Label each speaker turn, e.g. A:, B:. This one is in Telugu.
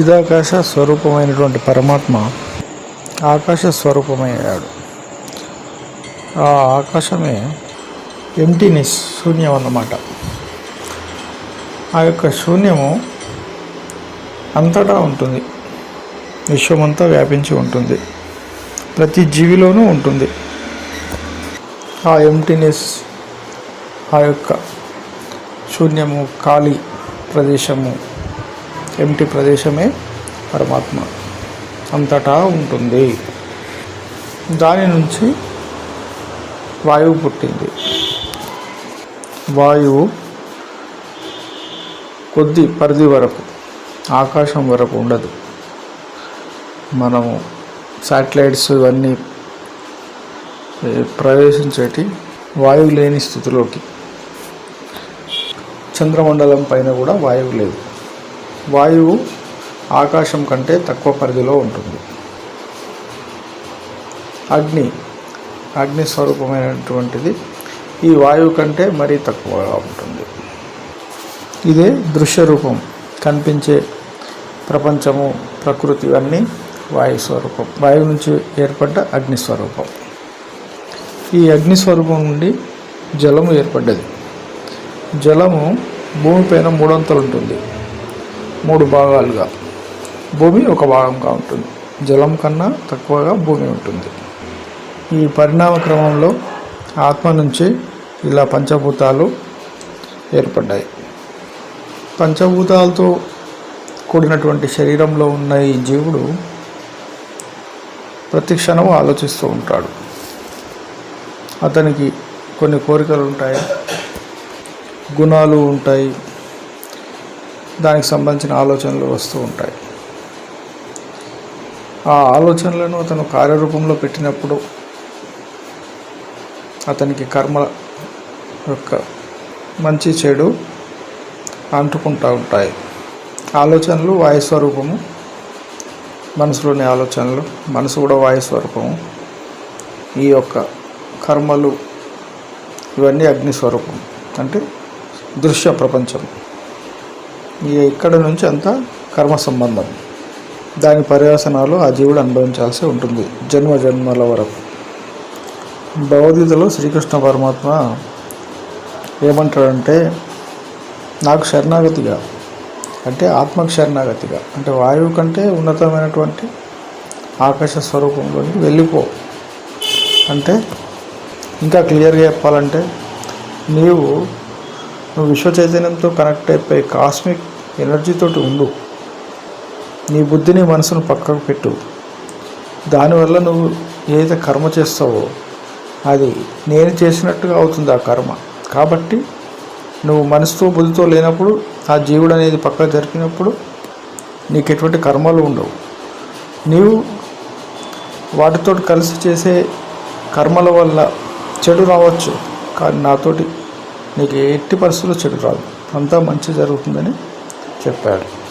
A: చిదాకాశ స్వరూపమైనటువంటి పరమాత్మ ఆకాశ స్వరూపమయ్యాడు. ఆ ఆకాశమే ఎంటీనెస్ శూన్యం అన్నమాట. ఆ యొక్క శూన్యము అంతటా ఉంటుంది. విశ్వమంతా వ్యాపించి ఉంటుంది. ప్రతి జీవిలోనూ ఉంటుంది. ఆ ఎంటీనెస్ ఆ యొక్క శూన్యము ఖాళీ ప్రదేశము ఎంటి ప్రదేశమే పరమాత్మ? అంతటా ఉంటుంది. దాని నుంచి వాయువు పుట్టింది. వాయువు కొద్ది పరిధి వరకు ఆకాశం వరకు ఉండదు. మనము శాటిలైట్స్ ఇవన్నీ ప్రవేశించేటి వాయువు లేని స్థితిలోకి. చంద్రమండలం పైన కూడా వాయువు లేదు. వాయువు ఆకాశం కంటే తక్కువ పరిధిలో ఉంటుంది. అగ్ని అగ్ని స్వరూపమైనటువంటిది ఈ వాయువు కంటే మరీ తక్కువగా ఉంటుంది. ఇదే దృశ్య రూపం కనిపించే ప్రపంచము ప్రకృతి అన్నీ వాయు స్వరూపం వాయువు నుంచి ఏర్పడ్డ అగ్ని స్వరూపం. ఈ అగ్ని స్వరూపం నుండి జలము ఏర్పడ్డది. జలము భూమిపైన మూడొంతలు ఉంటుంది. మూడు భాగాలుగా. భూమి ఒక భాగంగా ఉంటుంది. జలం కన్నా తక్కువగా భూమి ఉంటుంది. ఈ పరిణామ క్రమంలో ఆత్మ నుంచి ఇలా పంచభూతాలు ఏర్పడ్డాయి. పంచభూతాలతో కూడినటువంటి శరీరంలో ఉన్న ఈ జీవుడు ప్రతి క్షణం ఆలోచిస్తూ ఉంటాడు. అతనికి కొన్ని కోరికలు ఉంటాయి. గుణాలు ఉంటాయి. దానికి సంబంధించిన ఆలోచనలు వస్తూ ఉంటాయి. ఆ ఆలోచనలను అతను కార్యరూపంలో పెట్టినప్పుడు అతనికి కర్మ యొక్క మంచి చెడు అంటుకుంటూ ఉంటాయి. ఆలోచనలు వాయు స్వరూపము మనసులోని ఆలోచనలు మనసు కూడా వాయుస్వరూపము ఈ యొక్క కర్మలు ఇవన్నీ అగ్ని స్వరూపం అంటే దృశ్య ప్రపంచం. ఇక్కడ నుంచి అంతా కర్మ సంబంధం. దాని పర్యవసనాలు ఆ జీవుడు అనుభవించాల్సి ఉంటుంది. జన్మ జన్మల వరకు. భగవద్గీతలో శ్రీకృష్ణ పరమాత్మ ఏమంటాడంటే నాకు శరణాగతిగా అంటే ఆత్మకు శరణాగతిగా అంటే వాయువు కంటే ఉన్నతమైనటువంటి ఆకాశ స్వరూపంలోకి వెళ్ళిపో. అంటే ఇంకా క్లియర్గా చెప్పాలంటే నీవు నువ్వు విశ్వ చైతన్యంతో కనెక్ట్ అయిపోయి కాస్మిక్ ఎనర్జీతోటి ఉండు. నీ బుద్ధిని మనసును పక్కకు పెట్టు. దానివల్ల నువ్వు ఏదైతే కర్మ చేస్తావో అది నేను చేసినట్టుగా అవుతుంది ఆ కర్మ. కాబట్టి నువ్వు మనసుతో బుద్ధితో లేనప్పుడు ఆ జీవుడు అనేది పక్కకు జరిపినప్పుడు నీకు ఎటువంటి కర్మలు ఉండవు. నీవు వాటితో కలిసి చేసే కర్మల వల్ల చెడు రావచ్చు. కానీ నాతోటి నీకు ఎట్టి పరిస్థితుల్లో చెడు రాదు. అంతా మంచి జరుగుతుందని చెప్పాడు.